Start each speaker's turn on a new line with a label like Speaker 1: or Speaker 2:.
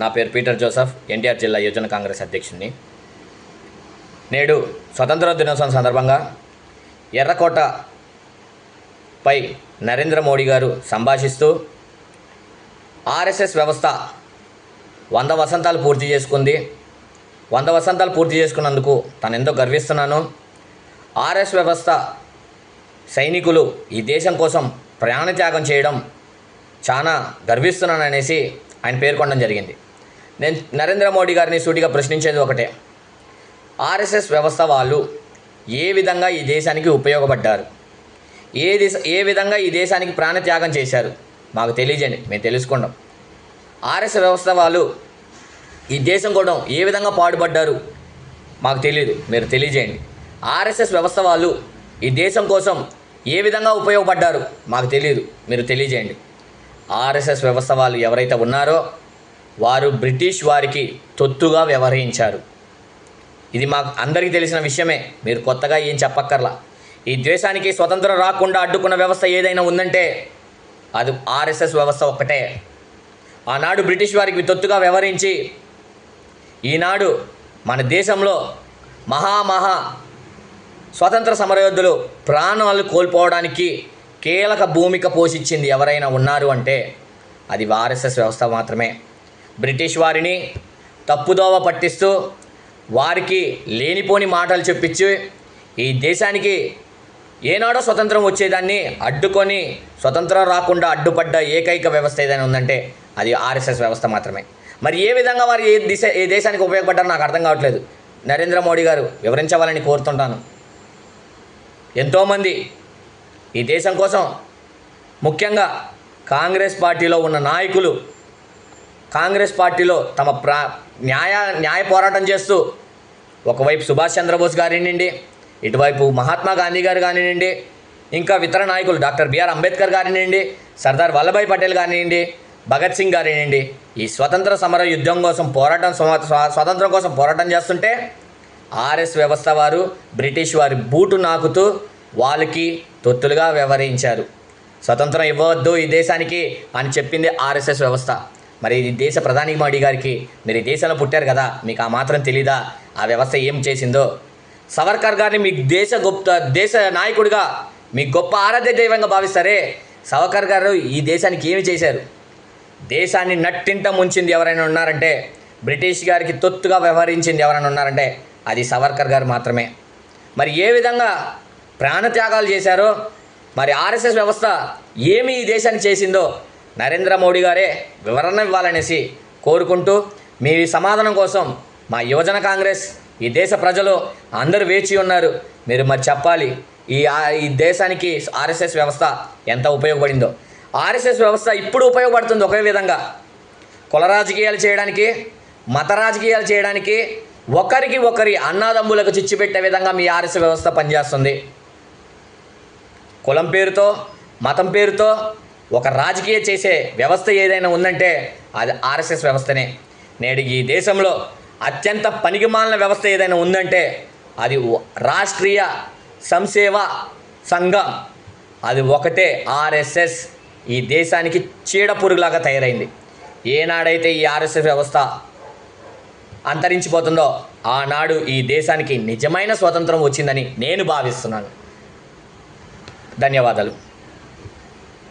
Speaker 1: నా పేరు Peter Joseph NTR జిల్లా యువజన కాంగ్రెస్ అధ్యక్షుడిని. నేడు స్వతంత్ర దినోత్సవం సందర్భంగా ఎర్రకోటపై నరేంద్ర మోడీ గారు సంభాషిస్తూ ఆర్ఎస్ఎస్ వ్యవస్థ వంద వసంతాలు పూర్తి చేసుకుంది. వంద వసంతాలు పూర్తి చేసుకున్నందుకు తను ఎంతో గర్విస్తున్నాను ఆర్ఎస్ వ్యవస్థ సైనికులు ఈ దేశం కోసం ప్రాణత్యాగం చేయడం చాలా గర్విస్తున్నాను అనేసి ఆయన పేర్కొనడం జరిగింది. నేను నరేంద్ర మోడీ గారిని సూటిగా ప్రశ్నించేది ఒకటే. ఆర్ఎస్ఎస్ వ్యవస్థ వాళ్ళు ఏ విధంగా ఈ దేశానికి ఉపయోగపడ్డారు? ఏ దిశ ఏ విధంగా ఈ దేశానికి ప్రాణత్యాగం చేశారు? మాకు తెలియజేయండి మేము తెలుసుకున్నాం ఆర్ఎస్ వ్యవస్థ వాళ్ళు ఈ దేశం కూడా ఏ విధంగా పాడుపడ్డారు? మాకు తెలియదు మీరు తెలియజేయండి. ఆర్ఎస్ఎస్ వ్యవస్థ వాళ్ళు ఈ దేశం కోసం ఏ విధంగా ఉపయోగపడ్డారు? మాకు తెలియదు మీరు తెలియజేయండి. ఆర్ఎస్ఎస్ వ్యవస్థ వాళ్ళు ఎవరైతే ఉన్నారో వారు బ్రిటిష్ వారికి తొత్తుగా వ్యవహరించారు. ఇది మాకు అందరికీ తెలిసిన విషయమే. మీరు కొత్తగా ఏం చెప్పక్కర్లా. ఈ దేశానికి స్వతంత్రం రాకుండా అడ్డుకున్న వ్యవస్థ ఏదైనా ఉందంటే అది ఆర్ఎస్ఎస్ వ్యవస్థ ఒక్కటే. ఆనాడు బ్రిటిష్ వారికి తొత్తుగా వ్యవహరించి ఈనాడు మన దేశంలో మహా మహా స్వతంత్ర సమరయోధులు ప్రాణాలు కోల్పోవడానికి కీలక భూమిక పోషించింది ఎవరైనా ఉన్నారు అంటే అది ఆర్ఎస్ఎస్ వ్యవస్థ మాత్రమే. బ్రిటిష్ వారిని తప్పుదోవ పట్టిస్తూ వారికి లేనిపోని మాటలు చెప్పించి ఈ దేశానికి ఏనాడో స్వతంత్రం వచ్చేదాన్ని అడ్డుకొని స్వతంత్రం రాకుండా అడ్డుపడ్డ ఏకైక వ్యవస్థ ఏదైనా ఉందంటే అది ఆర్ఎస్ఎస్ వ్యవస్థ మాత్రమే. మరి ఏ విధంగా వారు ఏ దిశ ఏ దేశానికి ఉపయోగపడ్డారో నాకు అర్థం కావట్లేదు. నరేంద్ర మోడీ గారు వివరించవాలని కోరుతుంటాను. ఎంతోమంది ఈ దేశం కోసం ముఖ్యంగా కాంగ్రెస్ పార్టీలో ఉన్న నాయకులు కాంగ్రెస్ పార్టీలో తమ ప్రా న్యాయ న్యాయ పోరాటం చేస్తూ ఒకవైపు సుభాష్ చంద్రబోస్ గారినండి ఇటువైపు మహాత్మా గాంధీ గారు కానివ్వండి ఇంకా ఇతర నాయకులు డాక్టర్ బిఆర్ అంబేద్కర్ గారినండి సర్దార్ వల్లభాయ్ పటేల్ కానివ్వండి భగత్ సింగ్ గారినండి ఈ స్వతంత్ర సమర యుద్ధం కోసం పోరాటం స్వ- స్వతంత్రం కోసం పోరాటం చేస్తుంటే ఆర్ఎస్ వ్యవస్థ వారు బ్రిటిష్ వారి బూటు నాకుతూ వాళ్ళకి తొత్తులుగా వ్యవహరించారు. స్వతంత్రం ఇవ్వవద్దు ఈ దేశానికి అని చెప్పింది ఆర్ఎస్ఎస్ వ్యవస్థ. మరి ఈ దేశ ప్రధాని మోడీ గారికి మీరు ఈ దేశంలో పుట్టారు కదా మీకు ఆ మాత్రం తెలీదా? ఆ వ్యవస్థ ఏం చేసిందో? సవర్కర్ గారిని మీ దేశ గొప్ప దేశ నాయకుడిగా మీ గొప్ప ఆరాధ్య దైవంగా భావిస్తారే? సవర్కర్ గారు ఈ దేశానికి ఏమి చేశారు? దేశాన్ని నట్టింట ముంచింది ఎవరైనా ఉన్నారంటే బ్రిటిష్ గారికి తొత్తుగా వ్యవహరించింది ఎవరైనా ఉన్నారంటే అది సవర్కర్ గారు మాత్రమే. మరి ఏ విధంగా ప్రాణత్యాగాలు చేశారో మరి ఆర్ఎస్ఎస్ వ్యవస్థ ఏమి ఈ దేశానికి చేసిందో నరేంద్ర మోడీ గారే వివరణ ఇవ్వాలనేసి కోరుకుంటూ మీ సమాధానం కోసం మా యువజన కాంగ్రెస్ ఈ దేశ ప్రజలు అందరూ వేచి ఉన్నారు. మీరు మరి చెప్పాలి ఈ ఈ దేశానికి ఆర్ఎస్ఎస్ వ్యవస్థ ఎంత ఉపయోగపడిందో. ఆర్ఎస్ఎస్ వ్యవస్థ ఇప్పుడు ఉపయోగపడుతుంది ఒకే విధంగా. కుల రాజకీయాలు చేయడానికి మత రాజకీయాలు చేయడానికి ఒకరికి ఒకరి అన్నాదమ్ములకు చిచ్చు పెట్టే విధంగా మీ ఆర్ఎస్ వ్యవస్థ పనిచేస్తుంది. కులం పేరుతో మతం పేరుతో ఒక రాజకీయ చేసే వ్యవస్థ ఏదైనా ఉందంటే అది ఆర్ఎస్ఎస్ వ్యవస్థనే. నేడు ఈ దేశంలో అత్యంత పనికిమాలిన వ్యవస్థ ఏదైనా ఉందంటే అది రాష్ట్రీయ సంసేవ సంఘం. అది ఒకటే ఆర్ఎస్ఎస్. ఈ దేశానికి చీడ పురుగులాగా తయారైంది. ఏనాడైతే ఈ ఆర్ఎస్ఎస్ వ్యవస్థ అంతరించిపోతుందో ఆనాడు ఈ దేశానికి నిజమైన స్వతంత్రం వచ్చిందని నేను భావిస్తున్నాను. ధన్యవాదాలు.